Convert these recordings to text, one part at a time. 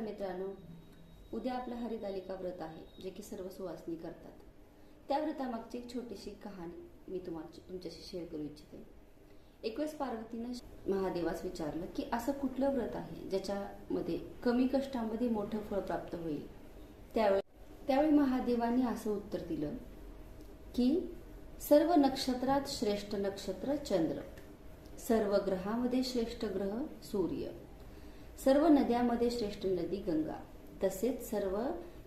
मित्रांनो. उद्या आपलं हरितालिका व्रत आहे जे की सर्व सुवासनी करतात. त्या व्रतामागची एक छोटीशी कहाणी मी तुम्हाला तुमच्याशी शेअर करू इच्छिते. एक वेळेस पार्वतीनं महादेवास विचारलं की असं कुठलं व्रत आहे ज्याच्यामध्ये कमी कष्टामध्ये मोठं फळ प्राप्त होईल? त्यावेळी त्यावेळी महादेवाने असं उत्तर दिलं की सर्व नक्षत्रात श्रेष्ठ नक्षत्र चंद्र. सर्व ग्रहामध्ये श्रेष्ठ ग्रह सूर्य. सर्व नद्यांमध्ये श्रेष्ठ नदी गंगा तसेच सर्व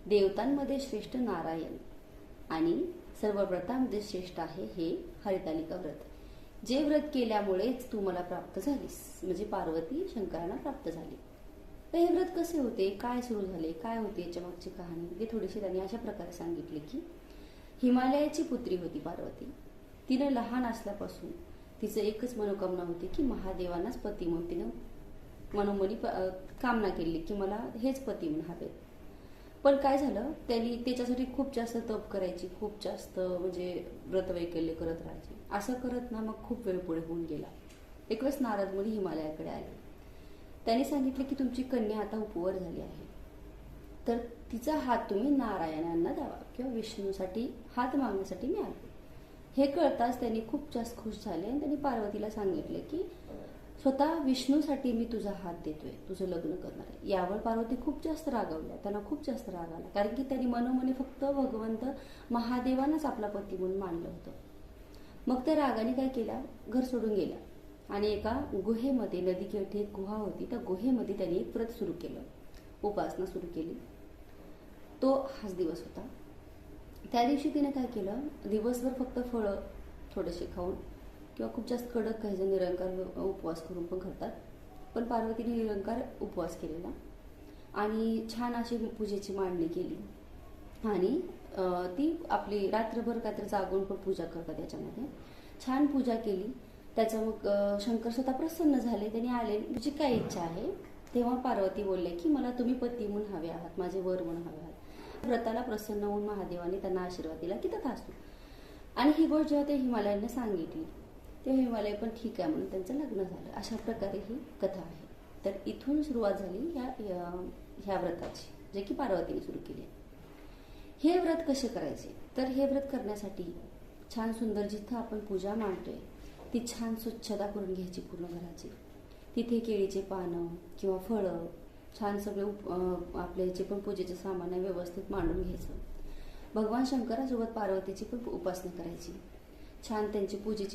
देवतांमध्ये श्रेष्ठ नारायण आणि सर्व व्रतामध्ये श्रेष्ठ आहे हे हरितालिका व्रत. जे व्रत केल्यामुळेच तू मला प्राप्त झालीस म्हणजे पार्वती शंकरांना प्राप्त झाली. तर हे व्रत कसे होते? काय सुरू झाले? काय होते याच्या मागची कहाणी? हे थोडीशी त्यांनी अशा प्रकारे सांगितले की हिमालयाची पुत्री होती पार्वती. तिनं लहान असल्यापासून तिचं एकच मनोकामना होती की महादेवांनाच पती म्हणून तिनं मनोमनी प- कामना केली की मला हेच पती म्हणून हवेत पण काय झालं? त्यांनी त्याच्यासाठी खूप जास्त तप करायची खूप जास्त म्हणजे व्रतवैकल्य करत राहायची. असं करत ना मग खूप वेळ पुढे होऊन गेला. एक वेळेस नारद मुनी हिमालयाकडे आले. त्यांनी सांगितले की तुमची कन्या आता उपवर झाली आहे. तर तिचा हात तुम्ही नारायणांना द्यावा किंवा विष्णूसाठी हात मागण्यासाठी मी आलो हे कळताच त्यांनी खूप जास्त खुश झाले आणि त्यांनी पार्वतीला सांगितले की स्वतः विष्णूसाठी मी तुझा हात देतोय तुझं लग्न करणार आहे. यावर पार्वती खूप जास्त रागवल्या त्यांना खूप जास्त राग आला. कारण की त्यांनी मनोमने फक्त भगवंत महादेवानंच आपला पती म्हणून मानलं होतं. मग त्या रागाने काय केला? घर सोडून गेला. आणि एका गुहेमध्ये नदीकाठी एक गुहा होती. त्या गुहेमध्ये त्यांनी एक व्रत सुरू केलं. उपासना सुरू केली. तो हाच दिवस होता. त्या दिवशी तिने काय केलं? दिवसभर फक्त फळं थोडेसे खाऊन किंवा खूप जास्त कडक काही जण निरंकार उपवास करून पण करतात. पण पार्वतीने निरंकार उपवास केलेला. आणि छान अशी पूजेची मांडणी केली. आणि ती आपली रात्रभर काहीतरी जागून पण पूजा करतात याच्यामध्ये. छान पूजा केली. त्याचा मग शंकर स्वतः प्रसन्न झाले. त्यांनी आले. तुझी काय इच्छा आहे? तेव्हा पार्वती बोलले की मला तुम्ही पती म्हणून हवे आहात. माझे वर म्हणून हवे आहात. व्रताला प्रसन्न होऊन महादेवाने त्यांना आशीर्वाद दिला की तथा असतो आणि ही गोष्ट जेव्हा ते हिमालयाने सांगितली ते हिमालय पण ठीक आहे म्हणून त्यांचं लग्न झालं. अशा प्रकारे ही कथा आहे. तर इथून सुरुवात झाली ह्या ह्या- व्रताची जे की पार्वतीने सुरू केली आहे. हे व्रत कसे करायचे? तर हे व्रत करण्यासाठी छान सुंदर जिथं आपण पूजा मांडतोय ती छान स्वच्छता करून घ्यायची पूर्ण घराची. तिथे केळीचे पानं किंवा फळं छान सगळे उप- आपले जे पण पूजेचे सामान आहे व्यवस्थित मांडून घ्यायचं. भगवान शंकरासोबत पार्वतीची पण उपासना करायची. छान त्यांची पूजेची